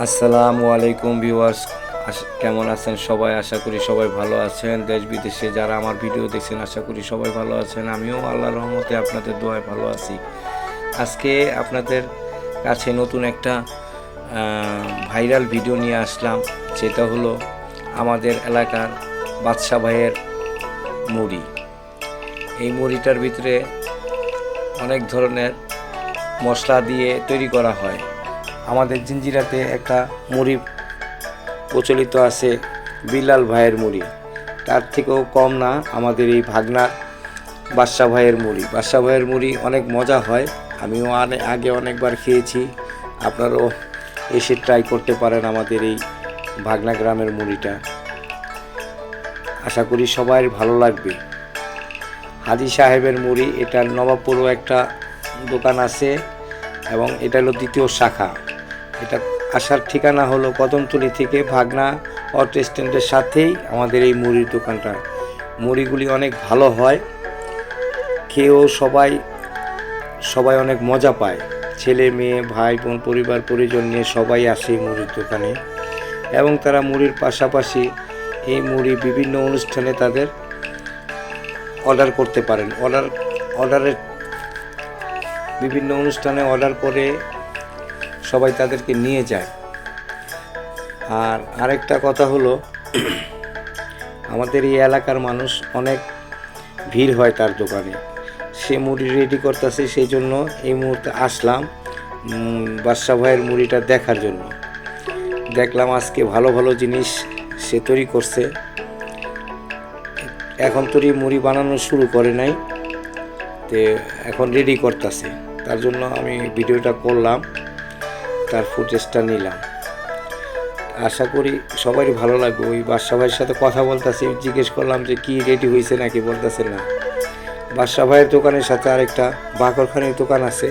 আসসালামু আলাইকুম ভিউয়ার্স। কেমন আছেন সবাই? আশা করি সবাই ভালো আছেন। দেশ বিদেশে যারা আমার ভিডিও দেখছেন, আশা করি সবাই ভালো আছেন। আমিও আল্লাহর রহমতে আপনাদের দোয়ায় ভালো আছি। আজকে আপনাদের কাছে নতুন একটা ভাইরাল ভিডিও নিয়ে আসলাম। সেটা হলো আমাদের এলাকার বাদশা ভাইয়ের মুড়ি। এই মুড়িটার ভিতরে অনেক ধরনের মশলা দিয়ে তৈরি করা হয়। আমাদের জিঞ্জিরাতে একটা মুড়ি প্রচলিত আছে, বিলাল ভাইয়ের মুড়ি। তার থেকেও কম না আমাদের এই ভাগনা বাদশা ভাইয়ের মুড়ি। বাদশা ভাইয়ের মুড়ি অনেক মজা হয়, আমিও আগে অনেকবার খেয়েছি। আপনারাও এসে ট্রাই করতে পারেন আমাদের এই ভাগনা গ্রামের মুড়িটা। আশা করি সবাই ভালো লাগবে। হাজি সাহেবের মুড়ি এটা নবাবপুরও একটা দোকান আছে এবং এটা হলো দ্বিতীয় শাখা। এটা আসার ঠিকানা হলো কদমতলি থেকে ভাগনা অটো স্ট্যান্ডের সাথেই আমাদের এই মুড়ির দোকানটা। মুড়িগুলি অনেক ভালো হয়। খেয়েও সবাই সবাই অনেক মজা পায়। ছেলে, মেয়ে, ভাই বোন, পরিবার, পরিজন নিয়ে সবাই আসে এই মুড়ির দোকানে। এবং তারা মুড়ির পাশাপাশি এই মুড়ি বিভিন্ন অনুষ্ঠানে তাদের অর্ডার করতে পারেন। অর্ডার, অর্ডারের বিভিন্ন অনুষ্ঠানে অর্ডার করে সবাই তাদেরকে নিয়ে যায়। আর আরেকটা কথা হলো, আমাদের এই এলাকার মানুষ অনেক ভিড় হয় তার দোকানে। সে মুড়ি রেডি করতেছে সেই জন্য এই মুহূর্তে আসলাম বাদশা ভাইয়ের মুড়িটা দেখার জন্য। দেখলাম আজকে ভালো ভালো জিনিস সে তৈরি করছে। এখন তৈরি মুড়ি বানানো শুরু করে নাই, তে এখন রেডি করতেছে। তার জন্য আমি ভিডিওটা করলাম। তার ফুটেজটা নিলাম। আশা করি সবারই ভালো লাগবে। ওই বাদশা ভাইয়ের সাথে কথা বলতেছি, জিজ্ঞেস করলাম যে কি রেডি হয়েছে নাকি বলতেছে না। বাদশা ভাইয়ের দোকানের সাথে আরেকটা বাকরখানির দোকান আছে।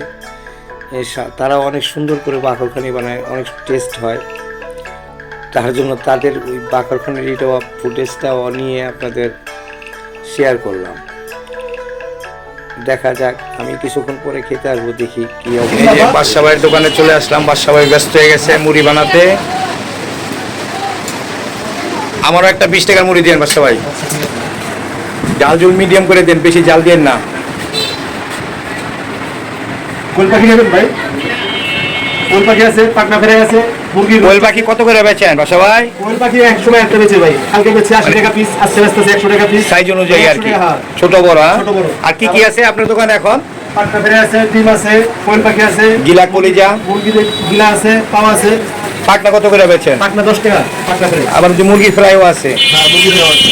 তারা অনেক সুন্দর করে বাকরখানি বানায়, অনেক টেস্ট হয়। তার জন্য তাদের ওই বাকরখানির এটা ফুটেজটাও নিয়ে আপনাদের শেয়ার করলাম। দেখা যাক আমি কিছুক্ষণ পরে খেতে আসব দেখি কি হবে এই বাদশা ভাইয়ের দোকানে চলে আসলাম বাদশা ভাই ব্যস্ত হয়ে গেছে মুড়ি বানাতে। আমারও একটা বিশ টাকার মুড়ি দেন বাদশা ভাই জাল জুল মিডিয়াম করে দেন বেশি জাল দেন না। কোল পাখি নেবেন ভাই? কোল পাখি আছে? পাটনা ফেরে আছে? কোয়েল পাখি কত করে বেচেন ভাই? কোল পাখি এক সময় একটা বেচে ভাই। কালকে বেচে আশি টাকা পিস একশো টাকা পিস সাইজ অনুযায়ী আর কি। হ্যাঁ? ছোট বড়। আর কি কি আছে আপনার দোকানে এখন? পাটনা ফেরে আছে ডিম আছে কোয়েল পাখি আছে। গিলা কলিজা। গিলা আছে পাওয়া আছে। পাটনা কত করে বেচেন? পাটনা দশ টাকা পাটনা আবার যে মুরগি ফ্রাইও আছে। হ্যাঁ মুরগি দেওয়া আছে।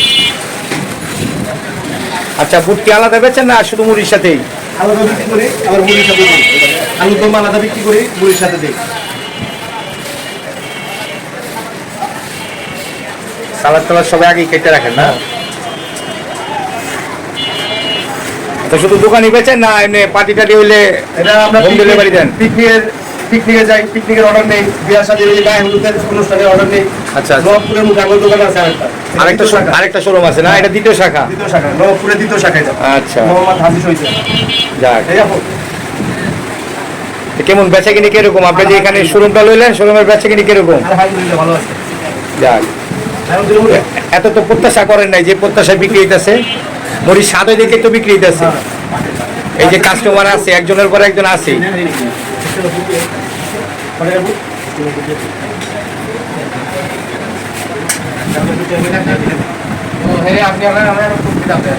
আচ্ছা বুট কি আলাদা বেচেন না শুধু মুড়ির সাথেই? আলাদা বিক্রি করি আবার মুড়ির সাথে দিই। আলুর দম আলাদা বিক্রি করি মুড়ির সাথে দিই। সালাদ টালাদ সবাই আগেই কেটে রাখেন না? তো শুধু দোকানে বেচেন না এমনি পার্টি টাটি হইলে Home delivery দেন? পিকনিকের পিকনিকে যাই পিকনিকের অর্ডার নেই বিয়ার সাথে গায়ে হলুদের অনুষ্ঠানের অর্ডার নেই। আচ্ছা, আচ্ছা। নবপুরের মুখে দোকান আছে আরেকটা। আরেকটা। আরেকটা শোরুম আছে না? এটা দ্বিতীয় শাখা? দ্বিতীয় শাখা নবপুরের দ্বিতীয় শাখায় যাব। আচ্ছা। মোহাম্মদ হয়েছে যাক। কেমন বেচা কিনি কীরকম? আপনি যে এখানে শোরুমটা লইলেন শোরুমের বেচা কিনি কীরকম? আলহামদুলিল্লাহ ভালো আছে। যাক। এত তো প্রত্যাশা করেন নাই যে প্রত্যাশা বিক্রি হইতেছে। মরিচ সাদে দেখে তো বিক্রি হইতেছে। এই যে কাস্টমার আছে, একজনের পর একজন আছে।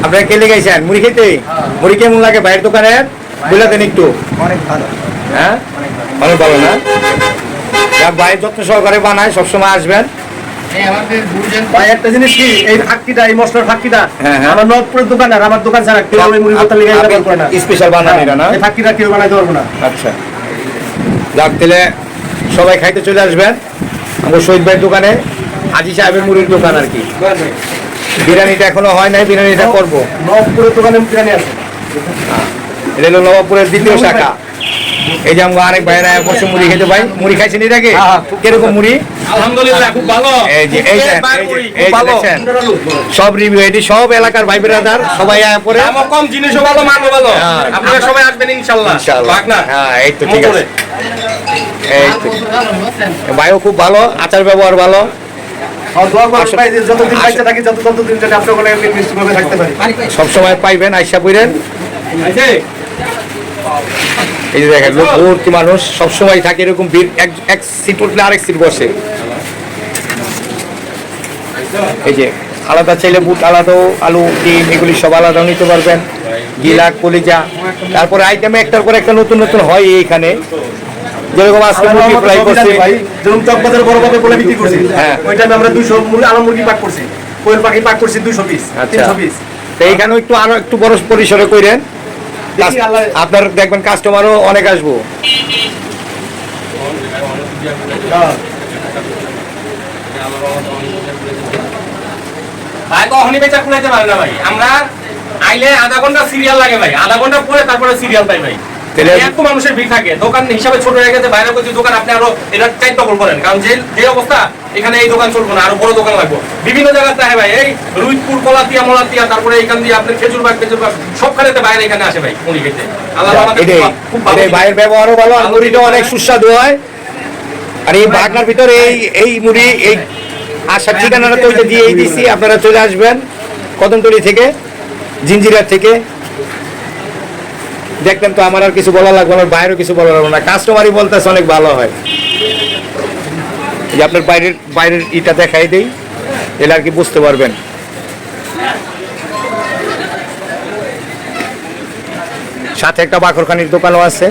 আপনারা কে লেগেছেন মুড়ি খেতে? মুড়ি কেমন লাগে বাইরের দোকানের? বুঝলেন একটু। অনেক ভালো। হ্যাঁ অনেক ভালো না? বাইরের যত্ন সহকারে বানায়, সবসময় আসবেন। ভাই একটা জিনিস কি? এই ফাঁকিটা এই মশলার ফাঁকিটা হ্যাঁ, হ্যাঁ। আমার নবপুরের দোকান আর আমার দোকান ছাড়া কেউ ওই মুড়ি বোতল লেগে ব্যবহার করে না। স্পেশাল বানান না এই ফাঁকিটা কেউ বানাইতে পারব না। আচ্ছা। যাক তাহলে সবাই খাইতে চলে আসবেন। আমার শহীদ ভাইয়ের দোকানে আজি সাহেবের মুড়ির দোকান আর কি। বিরিয়ানিটা এখনও হয় নাই বিরিয়ানিটা করব। নবপুরের দোকানে বিরিয়ানি আছে। এটা হলো নবাবপুরের দ্বিতীয় শাখা। এই যে আমরা অনেক ভাইরা বসে মুড়ি খেতে পাই মুড়ি খাইছেন এর আগে? হ্যাঁ, কীরকম মুড়ি? আলহামদুলিল্লাহ খুব ভালো। এই যে এই যে সব রিভিউ এটি সব এলাকার ভাই ব্রাদার সবাই আয়া পরে। দামও কম জিনিসও ভালো মানও ভালো। হ্যাঁ। আপনারা সবাই আসবেন ইনশাআল্লাহ ভাগনা হ্যাঁ এই তো ঠিক আছে। এই তো। ভাইও খুব ভালো আচার ব্যবহার ভালো। ভাই সবসময় পাইবেন আইসা পইরেন এই যে দেখেন লোক ভর্তি মানুষ সবসময় থাকে এরকম ভিড় এক এক সিট উঠলে আরেক সিট বসে। এই যে আলাদা চাইলে বুট আলাদাও আলু ডিম এগুলি সব আলাদাও নিতে পারবেন। গিলাক কলিজা তারপরে আইটেমে একটার পর একটা নতুন নতুন হয় এইখানে। যেরকম আজকে মুরগি ফ্রাই করছি। যেরকম চকবাজার বড় ভাবে বলে বিক্রি করছি হ্যাঁ। ওই টাইমে আমরা মুরগি আলু মুরগি পাক করছি কোয়েল পাখি পাক করছি পিস আচ্ছা। তিনশো পিস তো এইখানেও একটু আরও একটু বড় পরিসরে কইরেন। আল্লাহ- আপনার দেখবেন কাস্টমারও অনেক আসব। ভাই, কখনই বেচা খুলাইতে পারে না ভাই। আমরা আইলে আধা ঘণ্টা সিরিয়াল লাগে ভাই। আধা ঘণ্টা পরে তারপরে সিরিয়াল পাই ভাই। তাহলে- মানুষের ভিড় থাকে। দোকান হিসাবে ছোট হয়ে গেছে বাইরে করছি দোকান আপনি আরও এটা চার ডবল করেন। কারণ যে যে অবস্থা এখানে এই দোকান চলবো না আরও বড় দোকান লাগবে। বিভিন্ন জায়গায় থাকে ভাই এই রুইতপুর কলাতিয়া মোলাতিয়া তারপরে এখান দিয়ে আপনার খেজুর বাগ খেজুর বাগ সবখানেতে বাইরে এখানে আসে ভাই উনি খেতে। আল্লাহ আমাদের খুব- খুব ভালো ভাইয়ের ব্যবহারও ভালো অনেক সুস্বাদু হয়। আর এই বাগনার ভিতরে এই এই মুড়ি এই আসার ঠিকানাটা তো দিয়েই দিছি আপনারা চলে আসবেন কদমতলি থেকে জিঞ্জিরার থেকে। দেখলেন তো আমার আর কিছু বলা লাগবে না বাইরেও কিছু বলা লাগবে না। কাস্টমারই বলতেছে অনেক ভালো হয়। যে আপনার বাইরের বাইরের ইটা দেখাই দেই, এলে আর কি বুঝতে পারবেন। সাথে একটা বাকরখানির দোকানও আছে।